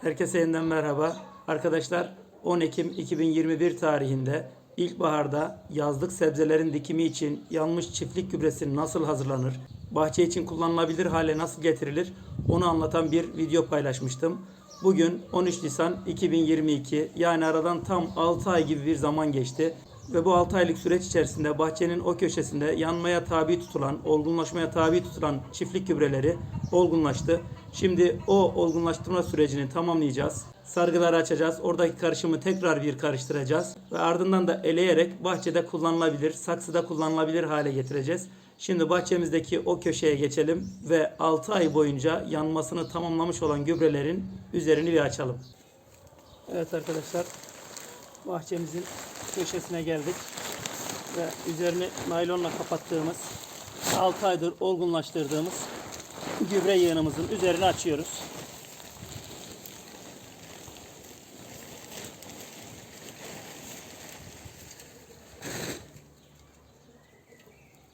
Herkese yeniden merhaba. Arkadaşlar 10 Ekim 2021 tarihinde ilkbaharda yazlık sebzelerin dikimi için yanmış çiftlik gübresi nasıl hazırlanır, bahçe için kullanılabilir hale nasıl getirilir onu anlatan bir video paylaşmıştım. Bugün 13 Nisan 2022 yani aradan tam 6 ay gibi bir zaman geçti. Ve bu 6 aylık süreç içerisinde bahçenin o köşesinde yanmaya tabi tutulan, olgunlaşmaya tabi tutulan çiftlik gübreleri olgunlaştı. Şimdi o olgunlaştırma sürecini tamamlayacağız. Sargıları açacağız. Oradaki karışımı tekrar bir karıştıracağız. Ve ardından da eleyerek bahçede kullanılabilir, saksıda kullanılabilir hale getireceğiz. Şimdi bahçemizdeki o köşeye geçelim ve 6 ay boyunca yanmasını tamamlamış olan gübrelerin üzerini bir açalım. Evet arkadaşlar bahçemizin köşesine geldik ve üzerini naylonla kapattığımız 6 aydır olgunlaştırdığımız gübre yığınımızın üzerini açıyoruz.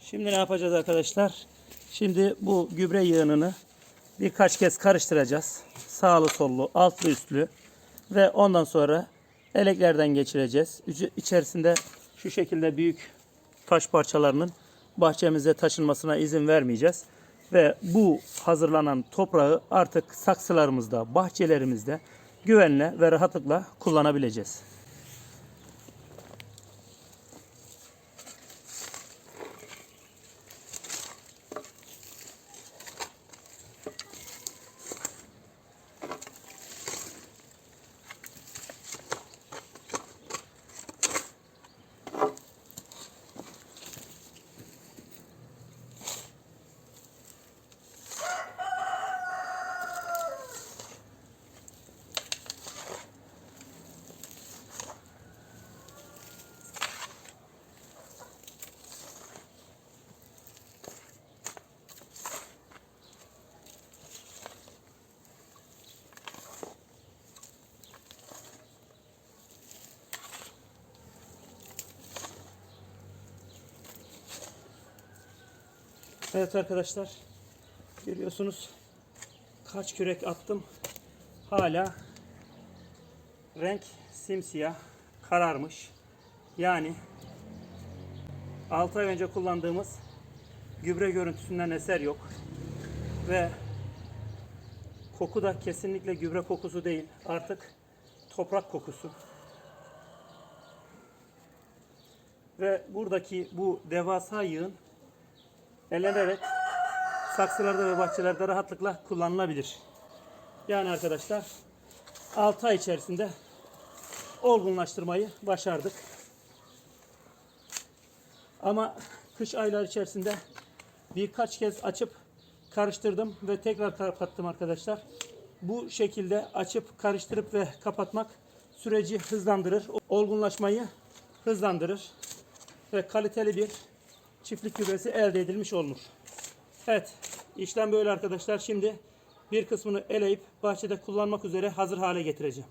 Şimdi ne yapacağız arkadaşlar? Şimdi bu gübre yığınını birkaç kez karıştıracağız. Sağlı sollu, altlı üstlü ve ondan sonra eleklerden geçireceğiz. İçerisinde şu şekilde büyük taş parçalarının bahçemize taşınmasına izin vermeyeceğiz. Ve bu hazırlanan toprağı artık saksılarımızda, bahçelerimizde güvenle ve rahatlıkla kullanabileceğiz. Evet arkadaşlar görüyorsunuz kaç kürek attım. Hala renk simsiyah kararmış. Yani 6 ay önce kullandığımız gübre görüntüsünden eser yok. Ve koku da kesinlikle gübre kokusu değil artık toprak kokusu. Ve buradaki bu devasa yığın elenerek saksılarda ve bahçelerde rahatlıkla kullanılabilir. Yani arkadaşlar 6 ay içerisinde olgunlaştırmayı başardık. Ama kış ayları içerisinde birkaç kez açıp karıştırdım ve tekrar kapattım arkadaşlar. Bu şekilde açıp karıştırıp ve kapatmak süreci hızlandırır. Olgunlaşmayı hızlandırır ve kaliteli bir çiftlik gübresi elde edilmiş olur. Evet, işlem böyle arkadaşlar. Şimdi bir kısmını eleyip bahçede kullanmak üzere hazır hale getireceğim.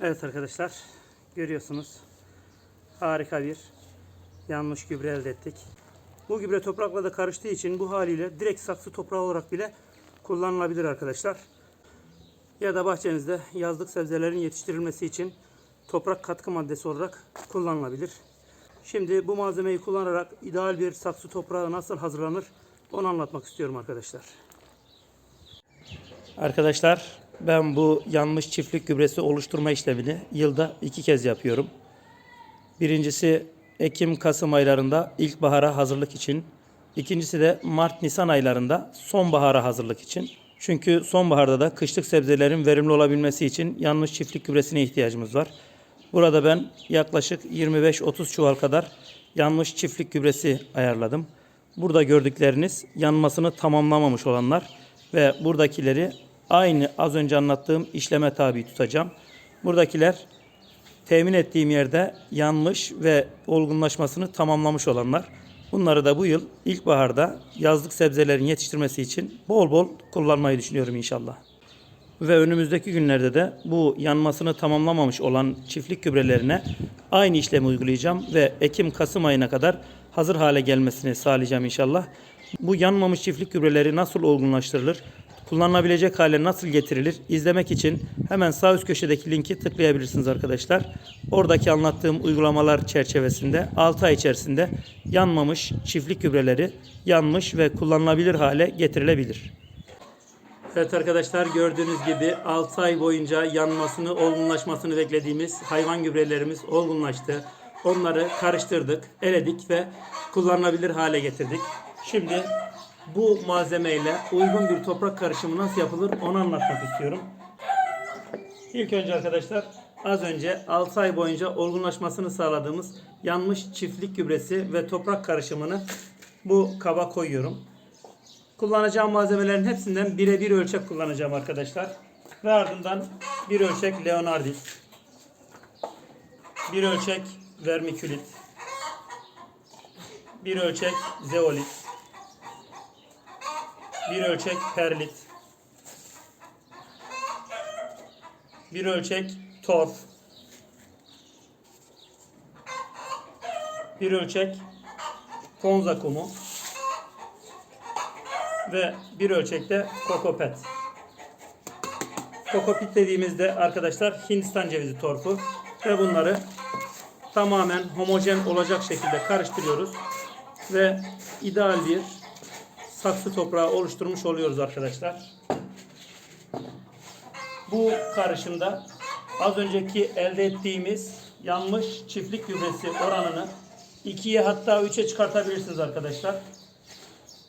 Evet arkadaşlar görüyorsunuz harika bir yanmış gübre elde ettik. Bu gübre toprakla da karıştığı için bu haliyle direkt saksı toprağı olarak bile kullanılabilir arkadaşlar. Ya da bahçenizde yazlık sebzelerin yetiştirilmesi için toprak katkı maddesi olarak kullanılabilir. Şimdi bu malzemeyi kullanarak ideal bir saksı toprağı nasıl hazırlanır onu anlatmak istiyorum arkadaşlar. Arkadaşlar Ben bu yanmış çiftlik gübresi oluşturma işlemini yılda iki kez yapıyorum. Birincisi Ekim-Kasım aylarında ilkbahara hazırlık için. İkincisi de Mart-Nisan aylarında sonbahara hazırlık için. Çünkü sonbaharda da kışlık sebzelerin verimli olabilmesi için yanmış çiftlik gübresine ihtiyacımız var. Burada ben yaklaşık 25-30 çuval kadar yanmış çiftlik gübresi ayarladım. Burada gördükleriniz yanmasını tamamlamamış olanlar ve buradakileri aynı az önce anlattığım işleme tabi tutacağım. Buradakiler temin ettiğim yerde yanmış ve olgunlaşmasını tamamlamış olanlar. Bunları da bu yıl ilkbaharda yazlık sebzelerin yetiştirmesi için bol bol kullanmayı düşünüyorum inşallah. Ve önümüzdeki günlerde de bu yanmasını tamamlamamış olan çiftlik gübrelerine aynı işlemi uygulayacağım ve Ekim-Kasım ayına kadar hazır hale gelmesini sağlayacağım inşallah. Bu yanmamış çiftlik gübreleri nasıl olgunlaştırılır? Kullanılabilecek hale nasıl getirilir? İzlemek için hemen sağ üst köşedeki linki tıklayabilirsiniz arkadaşlar. Oradaki anlattığım uygulamalar çerçevesinde 6 ay içerisinde yanmamış çiftlik gübreleri yanmış ve kullanılabilir hale getirilebilir. Evet arkadaşlar gördüğünüz gibi 6 ay boyunca yanmasını, olgunlaşmasını beklediğimiz hayvan gübrelerimiz olgunlaştı. Onları karıştırdık, eledik ve kullanılabilir hale getirdik. Şimdi bu malzemeyle uygun bir toprak karışımı nasıl yapılır onu anlatmak istiyorum. İlk önce arkadaşlar az önce 6 ay boyunca olgunlaşmasını sağladığımız yanmış çiftlik gübresi ve toprak karışımını bu kaba koyuyorum. Kullanacağım malzemelerin hepsinden birebir ölçek kullanacağım arkadaşlar. Ve ardından bir ölçek Leonardis, bir ölçek vermikülit, bir ölçek zeolit, bir ölçek perlit, bir ölçek torf, bir ölçek konza kumu, ve bir ölçekte kokopet. Kokopit dediğimizde arkadaşlar Hindistan cevizi torfu. Ve bunları tamamen homojen olacak şekilde karıştırıyoruz. Ve ideal bir saksı toprağı oluşturmuş oluyoruz arkadaşlar. Bu karışımda az önceki elde ettiğimiz yanmış çiftlik gübresi oranını 2'ye hatta 3'e çıkartabilirsiniz arkadaşlar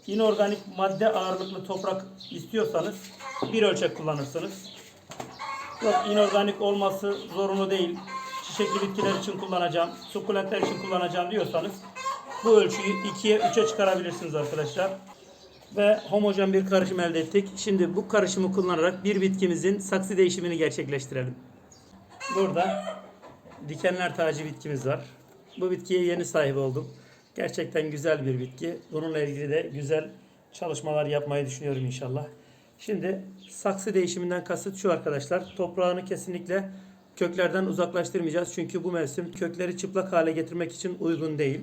inorganik madde ağırlıklı toprak istiyorsanız bir ölçek kullanırsınız. Yok inorganik olması zorunlu değil. Çiçekli bitkiler için kullanacağım, sukulentler için kullanacağım diyorsanız bu ölçüyü 2'ye 3'e çıkarabilirsiniz arkadaşlar. Ve homojen bir karışım elde ettik. Şimdi bu karışımı kullanarak bir bitkimizin saksı değişimini gerçekleştirelim. Burada dikenler tacı bitkimiz var. Bu bitkiye yeni sahip oldum. Gerçekten güzel bir bitki. Bununla ilgili de güzel çalışmalar yapmayı düşünüyorum inşallah. Şimdi saksı değişiminden kasıt şu arkadaşlar. Toprağını kesinlikle köklerden uzaklaştırmayacağız. Çünkü bu mevsim kökleri çıplak hale getirmek için uygun değil.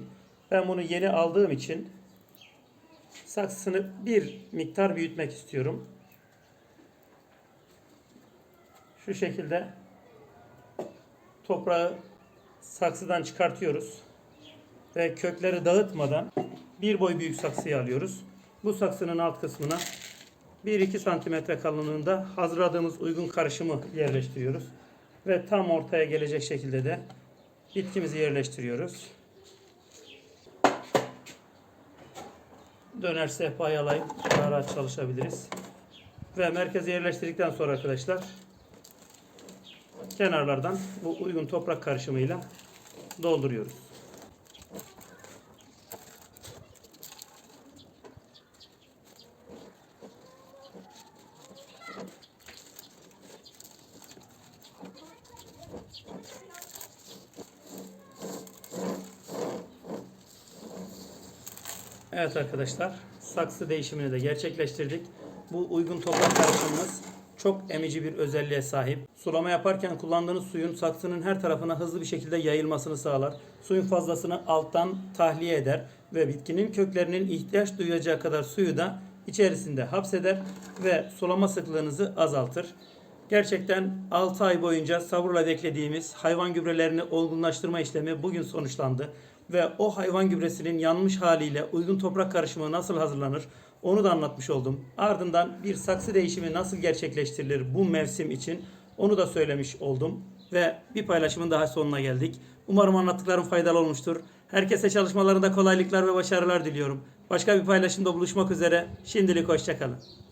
Ben bunu yeni aldığım için saksısını bir miktar büyütmek istiyorum. Şu şekilde toprağı saksıdan çıkartıyoruz ve kökleri dağıtmadan bir boy büyük saksıyı alıyoruz. Bu saksının alt kısmına 1-2 santimetre kalınlığında hazırladığımız uygun karışımı yerleştiriyoruz. Ve tam ortaya gelecek şekilde de bitkimizi yerleştiriyoruz. Döner sehpayı alayım. Daha rahat çalışabiliriz. Ve merkeze yerleştirdikten sonra arkadaşlar kenarlardan bu uygun toprak karışımıyla dolduruyoruz. Evet arkadaşlar, saksı değişimini de gerçekleştirdik. Bu uygun toprak karışımımız çok emici bir özelliğe sahip. Sulama yaparken kullandığınız suyun saksının her tarafına hızlı bir şekilde yayılmasını sağlar. Suyun fazlasını alttan tahliye eder ve bitkinin köklerinin ihtiyaç duyacağı kadar suyu da içerisinde hapseder ve sulama sıklığınızı azaltır. Gerçekten 6 ay boyunca sabırla beklediğimiz hayvan gübrelerini olgunlaştırma işlemi bugün sonuçlandı ve o hayvan gübresinin yanmış haliyle uygun toprak karışımı nasıl hazırlanır Onu da anlatmış oldum. Ardından bir saksı değişimi nasıl gerçekleştirilir bu mevsim için onu da söylemiş oldum. Ve bir paylaşımın daha sonuna geldik. Umarım anlattıklarım faydalı olmuştur. Herkese çalışmalarında kolaylıklar ve başarılar diliyorum. Başka bir paylaşımda buluşmak üzere. Şimdilik hoşçakalın.